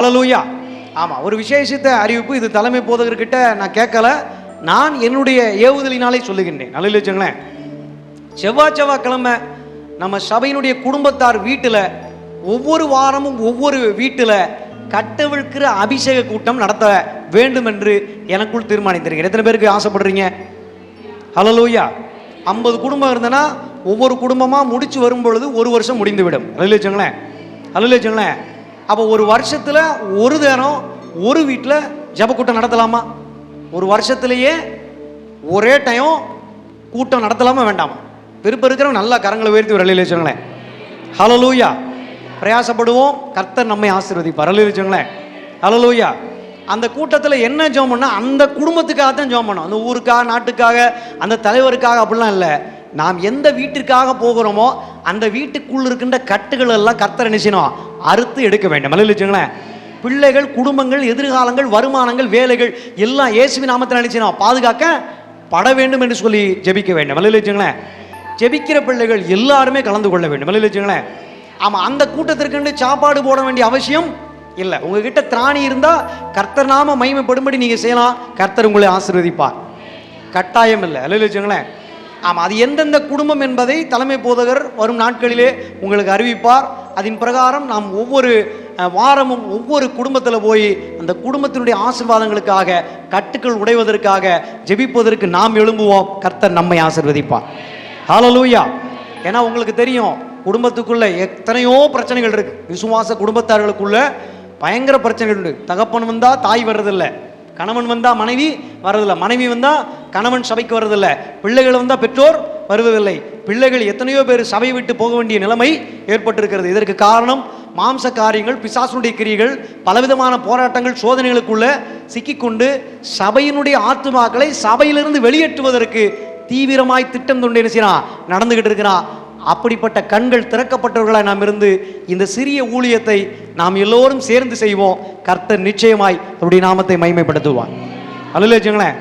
அலலூயா ஆமாம் ஒரு விசேஷத்தை அறிவிப்பு இது தலைமை போதகர்கிட்ட நான் கேட்கல. நான் என்னுடைய ஏவுதலினாலே சொல்லுகின்றேன். நல்ல வச்சுங்களேன் செவ்வாய் செவ்வாய்க்கிழமை நம்ம சபையினுடைய குடும்பத்தார் வீட்டில் ஒவ்வொரு வாரமும் ஒவ்வொரு வீட்டில் கட்டவிழ்க்கிற அபிஷேக கூட்டம் நடத்த வேண்டும் என்று எனக்குள் தீர்மானித்திருக்கேன் எத்தனை பேருக்கு ஆசைப்படுறீங்க? ஹலலூயா ஐம்பது குடும்பம் இருந்தனா ஒவ்வொரு குடும்பமாக முடிச்சு வரும் பொழுது ஒரு வருஷம் முடிந்துவிடும். அதில் வச்சுங்களேன் வச்சுங்களேன் அப்போ ஒரு வருஷத்தில் ஒரு நேரம் ஒரு வீட்டில் ஜபக்கூட்டம் நடத்தலாமா? ஒரு வருஷத்துலேயே ஒரே டைம் கூட்டம் நடத்தலாமா வேண்டாமா? விருப்பம் இருக்கிறவங்க நல்லா கரங்களை உயர்த்தி ஒரு அலையில் வச்சுங்களேன் ஹலலூயா பிரயாசப்படுவோம். கர்த்தர் நம்மை ஆசீர்வதிப்பார். அலையில் வச்சுங்களேன் ஹலலூயா அந்த கூட்டத்தில் என்ன ஜோம் பண்ணால் அந்த குடும்பத்துக்காக தான் ஜோம் பண்ணோம். அந்த ஊருக்காக நாட்டுக்காக அந்த தலைவருக்காக அப்படிலாம் இல்லை. நாம் எந்த வீட்டிற்காக போகிறோமோ அந்த வீட்டுக்குள் இருக்கின்ற கட்டுகள் எல்லாம் கத்தர் நினைச்சினோம் அறுத்து எடுக்க வேண்டும். அல்ல வச்சுங்களேன் பிள்ளைகள் குடும்பங்கள் எதிர்காலங்கள் வருமானங்கள் வேலைகள் எல்லாம் இயேசுவி நாமத்தில் நினைச்சினோம் பாதுகாக்க பட வேண்டும் என்று சொல்லி ஜெபிக்க வேண்டும். அல்ல வச்சுங்களேன் ஜெபிக்கிற பிள்ளைகள் எல்லாருமே கலந்து கொள்ள வேண்டும். அல்ல வச்சுங்களேன் ஆமாம் அந்த கூட்டத்திற்குண்டு சாப்பாடு போட வேண்டிய அவசியம் இல்லை. உங்ககிட்ட திராணி இருந்தால் கர்த்தர் நாம மகிமைப்படும்படி நீங்கள் செய்யலாம். கர்த்தர் உங்களை ஆசீர்வதிப்பார். கட்டாயம் இல்லை. அல்ல வச்சுங்களேன் ஆமாம் அது எந்தெந்த குடும்பம் என்பதை தலைமை போதகர் வரும் நாட்களிலே உங்களுக்கு அறிவிப்பார். அதன் பிரகாரம் நாம் ஒவ்வொரு வாரமும் ஒவ்வொரு குடும்பத்தில் போய் அந்த குடும்பத்தினுடைய ஆசீர்வாதங்களுக்காக கட்டுக்கள் உடைவதற்காக ஜெபிப்பதற்கு நாம் எழும்புவோம். கர்த்தர் நம்மை ஆசீர்வதிப்பார். லூயா ஏன்னா உங்களுக்கு தெரியும் குடும்பத்துக்குள்ள எத்தனையோ பிரச்சனைகள் இருக்கு. விசுவாச குடும்பத்தார்களுக்குள்ள பயங்கர பிரச்சனைகள் உண்டு. தகப்பன் வந்தால் தாய் வர்றதில்லை. கணவன் வந்தால் மனைவி வரதில்லை மனைவி வந்தால் கணவன் சபைக்கு வரதில்லை பிள்ளைகள் வந்தால் பெற்றோர் வருவதில்லை. பிள்ளைகள் எத்தனையோ பேர் சபை விட்டு போக வேண்டிய நிலைமை ஏற்பட்டிருக்கிறது. இதற்கு காரணம் மாம்ச காரியங்கள் பிசாசுடைய கிரிகள் பலவிதமான போராட்டங்கள் சோதனைகளுக்குள்ள சிக்கிக்கொண்டு சபையினுடைய ஆத்துமாக்களை சபையிலிருந்து வெளியேற்றுவதற்கு தீவிரமாய் திட்டம் தொண்டு என்ன செய்யறான்? நடந்துகிட்டு இருக்கிறான். அப்படிப்பட்ட கண்கள் திறக்கப்பட்டவர்களாக நாம் இருந்து இந்த சிறிய ஊழியத்தை நாம் எல்லோரும் சேர்ந்து செய்வோம். கர்த்தர் நிச்சயமாய் அவருடைய நாமத்தை மைமைப்படுத்துவார் அல்ல வச்சுங்களேன்